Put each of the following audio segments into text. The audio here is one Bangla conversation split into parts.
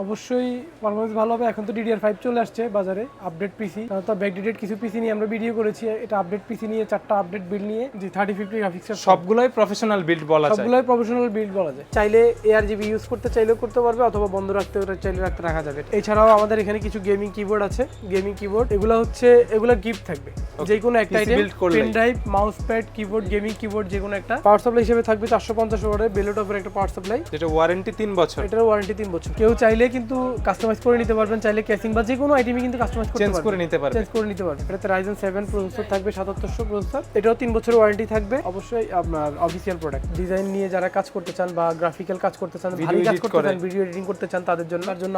অবশ্যই পারফরমেন্স ভালো হবে। এখন তো ডিডিআর ফাইভ চলে আসছে বাজারে আপডেট পিসি তো ব্যাকডেটেড কিছু পিসি নিয়ে আমরা ভিডিও করেছি। এটা আপডেট পিসি নিয়ে চারটা আপডেট বিল্ড নিয়ে যে থার্টি ফিফটি গ্রাফিক্সের সবগুলোই প্রফেশনাল বিল্ড বলা যায়। সবগুলোই প্রফেশনাল বিল্ড বলা যায়। চাইলে এআর জিবি ইউজ করতে চাইলেও করতে পারবে অথবা বন্ধ রাখতে চাইলে রাখতে রাখা যাবে। এছাড়াও আমাদের এখানে কিছু গেমিং কিবোর্ড আছে। গেমিং কিবোর্ড এগুলো হচ্ছে এগুলো গিফট থাকবে। যে কোনো একটা item pen drive mouse pad keyboard gaming keyboard যে কোনো একটা। পাওয়ার সাপ্লাই হিসেবে থাকবে চারশো পঞ্চাশ ওয়াটের বেলোটপের একটা পাওয়ার সাপ্লাই যেটা ওয়ারেন্টি তিন বছর। এটার ওয়ারেন্টি তিন বছর। কেউ চাইলে কিন্তু কাস্টমাইজ করে নিতে পারবেন চাইলে ক্যাসিং বা যে কোনো আইটেমই কিন্তু কাস্টমাইজ করতে চেঞ্জ করে নিতে পারবে চেঞ্জ করে নিতে পারবেন। এটাতে রাইজেন সেভেন প্রসেসর থাকবে সাতাত্তরশো প্রসেসর এটাও তিন বছরের ওয়ারেন্টি থাকবে। অবশ্যই আপনার অফিসিয়াল প্রোডাক্ট ডিজাইন নিয়ে যারা কাজ করতে চান বা গ্রাফিক্যাল কাজ করতে চান ভারী কাজ করতে চান ভিডিও এডিটিং করতে চান তাদের জন্য তার জন্য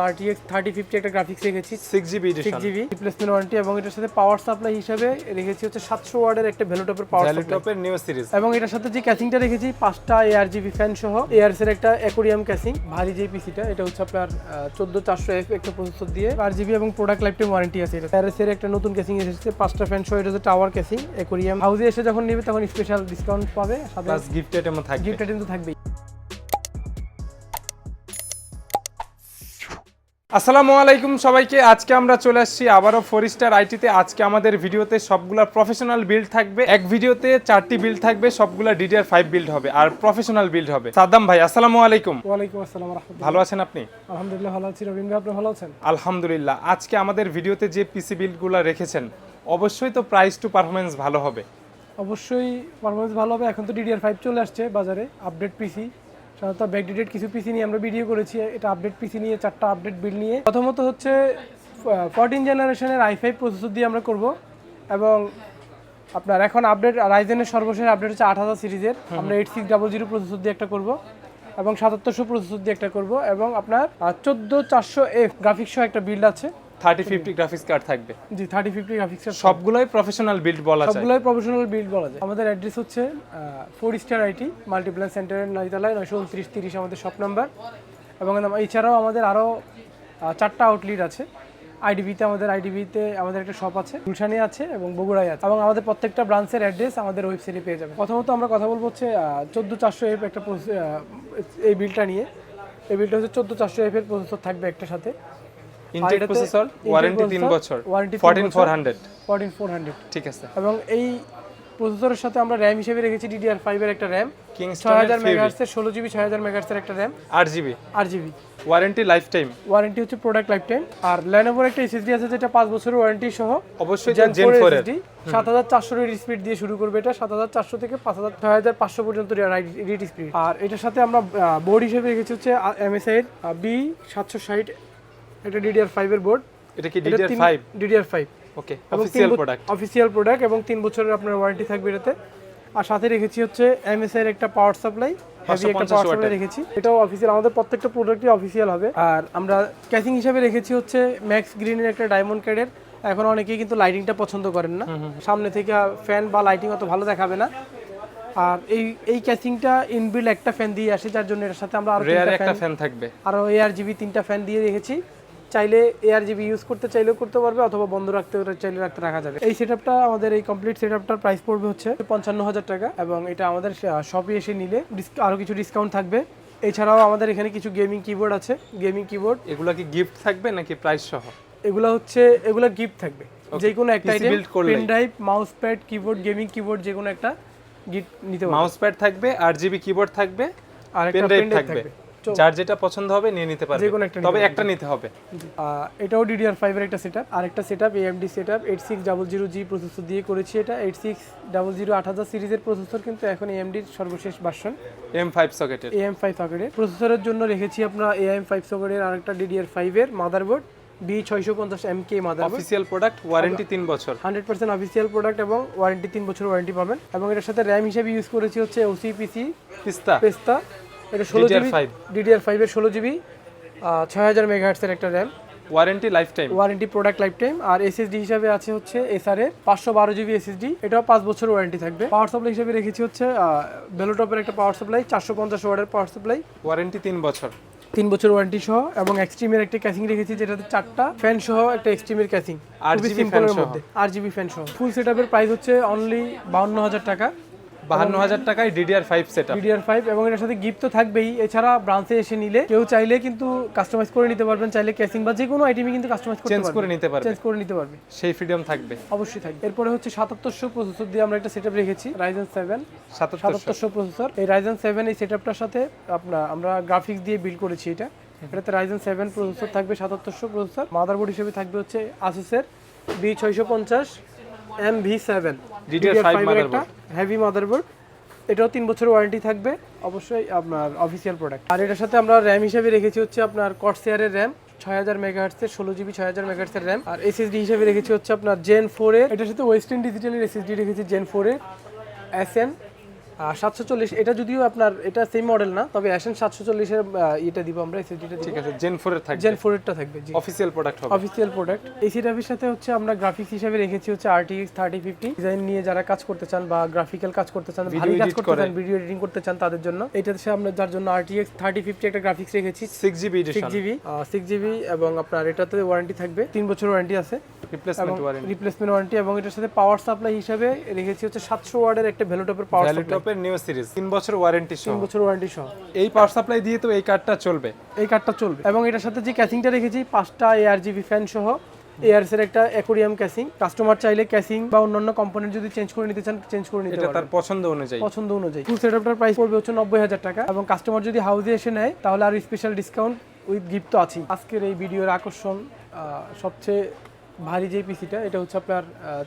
থার্টি ফিফটি একটা গ্রাফিক্স রেখেছি। Six GB six edition GB replacement warranty এবং এটার সাথে পাওয়ার সাপ্লাই হিসেবে রেখেছি হচ্ছে সাতশো ওয়ার্ডের একটা ভ্যালুটপের পাওয়ার সাপ্লাই ভ্যালিটপের নিউ সিরিজ এবং এটার সাথে যে ক্যাসিংটা রেখেছি পাঁচটা এআর জিবি ফ্যান সহ এআরস এর একটা অ্যাকোরিয়াম ক্যাসিং ভারী যে পিসিটা এটা হচ্ছে আপনার চোদ্দ চারশো এফ একটা প্রসেসর দিয়ে আর জিবি এবং প্রোডাক্ট লাইফ টাইম ওয়ারেন্টি আছে এটা। এআরএস একটা নতুন কেসিং এসেছে পাঁচটা ফ্যান শো এটা হচ্ছে টাওয়ার কেসিং একুরিয়াম হাউসে এসে যখন নেবে তখন স্পেশাল ডিসকাউন্ট পাবে সাথে গিফট আইটেমও থাকবে। গিফট আইটেম তো থাকবেই। আসসালামু আলাইকুম সবাইকে। আজকে আমরা চলে আসছি আবারও ফোর স্টার আইটিতে। আজকে আমাদের ভিডিওতে সবগুলা প্রফেশনাল বিল্ড থাকবে। এক ভিডিওতে চারটি বিল্ড থাকবে সবগুলা ডিডিআর ফাইভ বিল্ড হবে আর প্রফেশনাল বিল্ড হবে। সাদ্দাম ভাই আসসালামু আলাইকুম। ওয়ালাইকুম আসসালাম ভালো আছেন আপনি? আলহামদুলিল্লাহ ভালো আছি। রবীন্দ্র ভাই, আপনি ভালো আছেন? আলহামদুলিল্লাহ। আজকে আমাদের ভিডিওতে যে পিসি বিল্ডগুলো রেখেছেন অবশ্যই তো প্রাইস টু পারফরমেন্স ভালো হবে। অবশ্যই পারফরমেন্স ভালো হবে। এখন তো ডিডিআর ফাইভ চলে আসছে বাজারে আপডেট পিসি সাধারণত ব্যাকডেটেড কিছু পিসি নিয়ে আমরা ভিডিও করেছি এটা আপডেট পিসি নিয়ে চারটা আপডেট বিল নিয়ে। প্রথমত হচ্ছে ফোরটিন জেনারেশনের আই ফাইভ প্রসেসর দিয়ে আমরা করব। এবং আপনার এখন আপডেট রাইজেনের সর্বশেষ আপডেট হচ্ছে আট হাজার সিরিজের আমরা eight six double zero processor দিয়ে একটা করব এবং সাতাত্তরশো প্রসেসর দিয়ে একটা করব এবং আপনার চোদ্দ চারশো এফ গ্রাফিক্স একটা বিল্ড আছে। থার্টি ফিফটি গ্রাফিক্স কার্ড থাকবে। জি থার্টি ফিফটি গ্রাফিক্সের সবগুলোই প্রফেশনাল বিল্ড বলা যায়। সবগুলোই প্রফেশনাল বিল্ড বলা যায়। আমাদের অ্যাড্রেস হচ্ছে ফোর স্টার আইটি মাল্টিপ্ল্যান সেন্টারের নয়তলায় নয়শো উনত্রিশ তিরিশ আমাদের শপ নাম্বার এবং এছাড়াও আমাদের আরও চারটা আউটলেট আছে। আইডিবিতে আমাদের আইডিবিতে আমাদের একটা শপ আছে গুলশানে আছে এবং বগুড়ায় আছে। এবং আমাদের প্রত্যেকটা ব্রাঞ্চের অ্যাড্রেস আমাদের ওয়েবসাইটে পেয়ে যাবে প্রথমত আমরা কথা বলব হচ্ছে চোদ্দ চারশো এফ একটা এই বিলটা নিয়ে। এই বিলটা হচ্ছে চোদ্দ চারশো এফ এর প্রসেসর থাকবে একটার সাথে। ইনটেক প্রসেসর ওয়ারেন্টি তিন processor, বছর warranty তিন ফোরটিন বছর। Four hundred fourteen four hundred ঠিক আছে। এবং এই প্রসেসরের সাথে আমরা র্যাম হিসেবে রেখেছি ডিডিআর ফাইভের একটা র্যাম কিংস্টন ছয় হাজার মেগাহার্সের ষোলো জিবি ছয় হাজার মেগাহার্সের একটা র্যাম আট জিবি আট GB warranty life time warranty হচ্ছে প্রোডাক্ট লাইফ টাইম আর ল্যানোভোর একটা এসএসডি আছে যেটা পাঁচ বছরের ওয়ারেন্টি সহ অবশ্যই জেন জেন ফোর ফোর এর। এসএসডি সাত হাজার চারশো রিড স্পিড দিয়ে শুরু করবে এটা সাত হাজার চারশো থেকে পাঁচ হাজার ছয় হাজার পাঁচশো পর্যন্ত রিড স্পিড আর এটার সাথে আমরা বোর্ড হিসেবে রেখেছি হচ্ছে এমএসআই এর বি সাতশো ষাট এটা ডিডিআর ফাইভের বোর্ড এটা কি DDR five DDR five okay official product official product এবং তিন বছরের আপনার ওয়ারেন্টি থাকবে এটাতে। আর সাথে রেখেছি হচ্ছে এমএসআই এর একটা পাওয়ার সাপ্লাই হেভি একটা পাওয়ার সাপ্লাই রেখেছি। এটাও অফিসিয়াল আমাদের প্রত্যেকটা প্রোডাক্টই অফিসিয়াল হবে। আর আমরা ক্যাসিং হিসেবে রেখেছি হচ্ছে ম্যাক্স গ্রিনের একটা ডায়মন্ড ক্যাডের এখন অনেকেই কিন্তু লাইটিংটা পছন্দ করেন না। সামনে থেকে ফ্যান বা লাইটিং অত ভালো দেখাবে না। আর এই এই ক্যাসিংটা ইনবিল্ড একটা ফ্যান দিয়ে আসে যার জন্য এর সাথে আমরা আরও একটা ফ্যান থাকবে। আরও এআর জিবি তিনটা ফ্যান দিয়ে রেখেছি। চাইলে এআর জিবি ইউজ করতে চাইলেও করতে পারবে অথবা বন্ধ রাখতে চাইলে রাখতে রাখা যাবে। এই সেটআপটা আমাদের এই কমপ্লিট সেটআপটার প্রাইস পড়বে হচ্ছে পঞ্চান্ন হাজার টাকা এবং এটা আমাদের শপে এসে নিলে ডিস- আরও কিছু ডিসকাউন্ট থাকবে। এছাড়াও আমাদের এখানে কিছু গেমিং কিবোর্ড আছে। গেমিং কিবোর্ড এগুলো কি গিফট থাকবে নাকি প্রাইস সহ? এগুলো হচ্ছে এগুলো গিফট থাকবে। যে কোনো একটা item pen drive mouse pad keyboard gaming keyboard যে কোনো একটা গিফট নিতে পারবে। মাউস প্যাড থাকবে আট জিবি কিবোর্ড থাকবে আর একটা পেন ড্রাইভ থাকবে। যার যেটা পছন্দ হবে নিয়ে নিতে পারবে। একটা তবে একটা নিতে হবে। এটাও ডিডিআর ফাইভের একটা সেট আপ আর একটা set up AMD set eight six double zero G processor দিয়ে করেছি এটা। এইট সিক্স ডাবল জিরো আট হাজার সিরিজের প্রসেসর কিন্তু এখন এএমডির সর্বশেষ ভার্সন এম ফাইভ সকেটের এএম ফাইভ সকেটের প্রসেসরের জন্য রেখেছি আপনার এএম ফাইভ সকেটের আরেকটা ডিডিআর ফাইভের মাদারবোর্ড বি ছয়শো পঞ্চাশ M K motherboard official product warranty তিন বছর। হান্ড্রেড পার্সেন্ট অফিসিয়াল প্রোডাক্ট এবং ওয়ারেন্টি তিন বছর ওয়ারেন্টি পাবেন। এবং এটার সাথে র্যাম হিসেবে ইউজ করেছি হচ্ছে ওসিপিসি পিস্তা। পেস্তা। এটা ষোলো জিবি ডিডিআর ফাইভের ষোলো জিবি ছয় হাজার মেগাহার্টসের একটা RAM warranty life time warranty product life time আর এসএসডি হিসাবে আছে হচ্ছে এসআর এর পাঁচশো বারো জিবি এসএসডি এটাও পাঁচ বছর ওয়ারেন্টি থাকবে। পাওয়ার সাপ্লাই হিসাবে রেখেছি হচ্ছে বেলোটপের একটা পাওয়ার সাপ্লাই চারশো পঞ্চাশ ওয়ার্ডের পাওয়ার সাপ্লাই ওয়ারেন্টি তিন বছর। তিন বছর ওয়ারেন্টি সহ এবং এক্সট্রিমের একটা ক্যাসিং রেখেছি যেটাতে চারটা ফ্যান সহ একটা এক্সট্রিমের ক্যাসিং RGB fan সিম্পলের সহ। আর জিবি ফ্যান সহ। ফুল সেট আপের প্রাইস হচ্ছে অনলি বাউন্ন হাজার টাকা। বাহান্ন হাজার টাকায় DDR five set DDR five এবং এটার সাথে গিফট তো থাকবেই। এছাড়া ব্রাঞ্চে এসে নিলে কেউ চাইলে কিন্তু কাস্টমাইজ করে নিতে পারবেন চাইলে কেসিং বা যে কোনো আইটেমই কিন্তু কাস্টমাইজ চেঞ্জ করে নিতে পারবে। চেঞ্জ করে নিতে পারবে। সেই ফ্রিডম থাকবে। অবশ্যই থাকবে। এরপরে হচ্ছে সাতাত্তরশো প্রসেসর দিয়ে আমরা একটা সেটআপ রেখেছি রাইজেন সেভেন সাতাত্তর সাতাত্তরশো প্রসেসর এই রাইজেন সেভেন এই সেটআপটার সাথে আপনার আমরা গ্রাফিক্স দিয়ে বিল্ড করেছি এটা। এটাতে রাইজেন সেভেন প্রসেসর থাকবে সাতাত্তরশো প্রসেসর মাদারবোর্ড হিসেবে থাকবে হচ্ছে আসুসের বি ছয়শো পঞ্চাশ এম ভি সেভেন DDR5 একটা হেভি মাদারবোর্ড এটাও তিন বছর ওয়ারেন্টি থাকবে, অবশ্যই আপনার অফিসিয়াল প্রোডাক্ট আর এটার সাথে আমরা র্যাম হিসেবে রেখেছি হচ্ছে আপনার কটসেয়ারের র্যাম ছয় হাজার মেগাহার্সের ষোলো জিবি ছয় হাজার মেগাহার্সের র্যাম আর এসএসডি হিসেবে রেখেছি হচ্ছে আপনার জেন ফোরের এটার সাথে ওয়েস্টার্ন ডিজিটালের এসএসডি রেখেছি জেন ফোরের এসএন সাতশো চল্লিশ এটা যদিও আপনার এটা সেম মডেল না তবে অ্যাসেন সাতশো চল্লিশের এটা দিব আমরা এসএসডিটা ঠিক আছে জেন ফোরের থাকবে। জেন ফোরেরটা থাকবে জি। অফিসিয়াল প্রোডাক্ট হবে। অফিসিয়াল প্রোডাক্ট এই সিটাপের সাথে হচ্ছে আমরা গ্রাফিক্স হিসেবে রেখেছি হচ্ছে আরটিএক্স থার্টি ফিফটি ডিজাইন নিয়ে যারা কাজ করতে চান বা গ্রাফিক্যাল কাজ করতে চান ভারী কাজ করতে চান ভিডিও এডিটিং করতে চান তাদের জন্য এটাতে আমরা যার জন্য আরটিএক্স থার্টি ফিফটি একটা গ্রাফিক্স রেখেছি। Six GB six GB six GB এবং আপনার এটাতে ওয়ারেন্টি থাকবে তিন বছর ওয়ারেন্টি আছে। রিপ্লেসমেন্ট ওয়ারেন্টি রিপ্লেসমেন্ট ওয়ারেন্টি এবং এটার সাথে পাওয়ার সাপ্লাই হিসাবে রেখেছি হচ্ছে সাতশো ওয়ার্ডের একটা ভ্যালুটপের পাওয়ার সাপ্লাই ভ্যালিটপের নিউ সিরিজ তিন বছর ওয়ারেন্টি সহ। তিন বছর ওয়ারেন্টি সহ। এই পাওয়ার সাপ্লাই দিয়ে তো এই কার্ডটা চলবে। এই কার্ডটা চলবে। এবং এটার সাথে যে ক্যাসিংটা রেখেছি পাঁচটা এআর জিবি ফ্যান সহ এআরএস এর একটা অ্যাকোরিয়াম ক্যাসিং কাস্টমার চাইলে ক্যাসিং বা অন্যান্য কম্পোনেন্ট যদি চেঞ্জ করে নিতে চান চেঞ্জ করে নিতে এটা তার পছন্দ অনুযায়ী। পছন্দ অনুযায়ী। ফুল সেটআপটার প্রাইস পড়বে হচ্ছে নব্বই হাজার টাকা। এবং কাস্টমার যদি হাউসে এসে নেয় তাহলে আর স্পেশাল ডিসকাউন্ট উইথ গিফট তো আছেই। আজকের এই ভিডিওর আকর্ষণ সবচেয়ে ভারী যে পিসিটা এটা হচ্ছে আপনার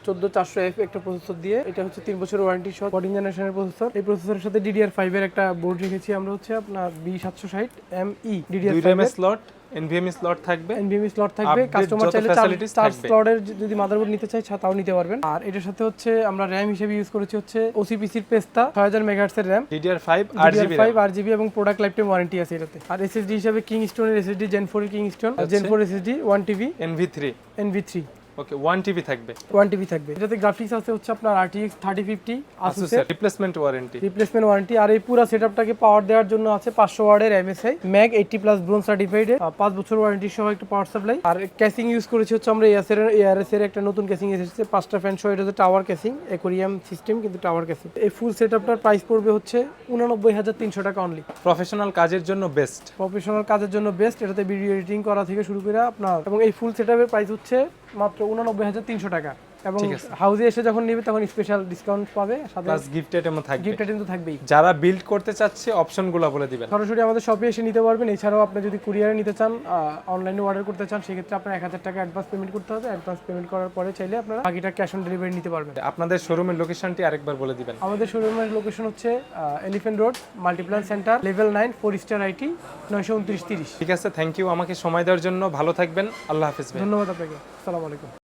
চোদ্দ চারশো এফ একটা প্রসেসর দিয়ে এটা হচ্ছে তিন বছর ওয়ারেন্টি সহ ফোর্টিন জেনারেশনের প্রসেসর এই প্রসেসরের সাথে ডিডিআর ফাইভ এর একটা বোর্ড রেখেছি আমরা হচ্ছে আপনার বি সাতশো ষাট M E DDR five slot NVMe slot থাকবে। এনভিএমই স্লট থাকবে কাস্টমার চাইলে চার স্লটের যদি মাদারবোর্ড নিতে চাই তাও নিতে পারবেন। আর এটার সাথে হচ্ছে আমরা র্যাম হিসেবে ইউজ করেছি হচ্ছে ওসিপিসির পেস্তা ছয় হাজার মেগাহার্টসের র্যাম ডিডিআর ফাইভ আট জিবি ফাইভ আর জিবি এবং প্রোডাক্ট লাইফ টাইম ওয়ারেন্টি আছে এটাতে। আর এসএসডি হিসেবে কিং স্টোনের SSD gen four king stone gen four SSD one TB NV three NV three okay one TB থাকবে। ওয়ান টিভি থাকবে। এটাতে গ্রাফিক্স আছে হচ্ছে আপনার আরটিএক্স থার্টি ফিফটি আসুসের রিপ্লেসমেন্ট ওয়ারেন্টি রিপ্লেসমেন্ট ওয়ারেন্টি আর এই পুরো সেটআপটাকে পাওয়ার দেওয়ার জন্য আছে পাঁচশো ওয়ার্ডের MSI mag eighty plus bronze certified পাঁচ বছর ওয়ারেন্টি সহ একটা পাওয়ার সাপ্লাই আর ক্যাসিং ইউজ করেছি হচ্ছে আমরা এয়াসের এআরএস এর একটা নতুন ক্যাসিং এসেছে পাঁচটা ফ্যান সহ এটা হচ্ছে টাওয়ার ক্যাসিং একুরিয়াম সিস্টেম কিন্তু টাওয়ার ক্যাসিং এই ফুল সেটআপটার প্রাইস পড়বে হচ্ছে উনানব্বই হাজার তিনশো টাকা অনলি প্রফেশনাল কাজের জন্য বেস্ট প্রফেশনাল কাজের জন্য বেস্ট এটাতে ভিডিও এডিটিং করা থেকে শুরু করে আপনার এবং এই ফুল সেটআপের প্রাইস হচ্ছে মাত্র উনানব্বই হাজার তিনশো টাকা। এবং হাউসে এসে যখন নেবে তখন স্পেশাল ডিসকাউন্ট পাবে সাথে প্লাস গিফট আইটেমও থাকবে। গিফট আইটেম তো থাকবেই। যারা বিল্ড করতে চাচ্ছে অপশনগুলো বলে দিবেন। সরাসরি আমাদের শপে এসে নিতে পারবেন। এছাড়াও আপনি যদি কুরিয়ারে নিতে চান অনলাইনে অর্ডার করতে চান সেক্ষেত্রে আপনার এক হাজার টাকা অ্যাডভান্স পেমেন্ট করতে হবে। অ্যাডভান্স পেমেন্ট করার পরে চাইলে আপনারা বাকিটা ক্যাশ অন ডেলিভারি নিতে পারবেন। আপনাদের শোরুমের লোকেশনটি আরেকবার বলে দিবেন। আমাদের শোরুমের লোকেশন হচ্ছে Elephant Road Multiplan Centre level nine four star IT নয়শো উনত্রিশ তিরিশ। ঠিক আছে থ্যাংক ইউ আমাকে সময় দেওয়ার জন্য ভালো থাকবেন। আল্লাহ হাফিজ ভাই। ধন্যবাদ আপনাকে। সালাম আলাইকুম।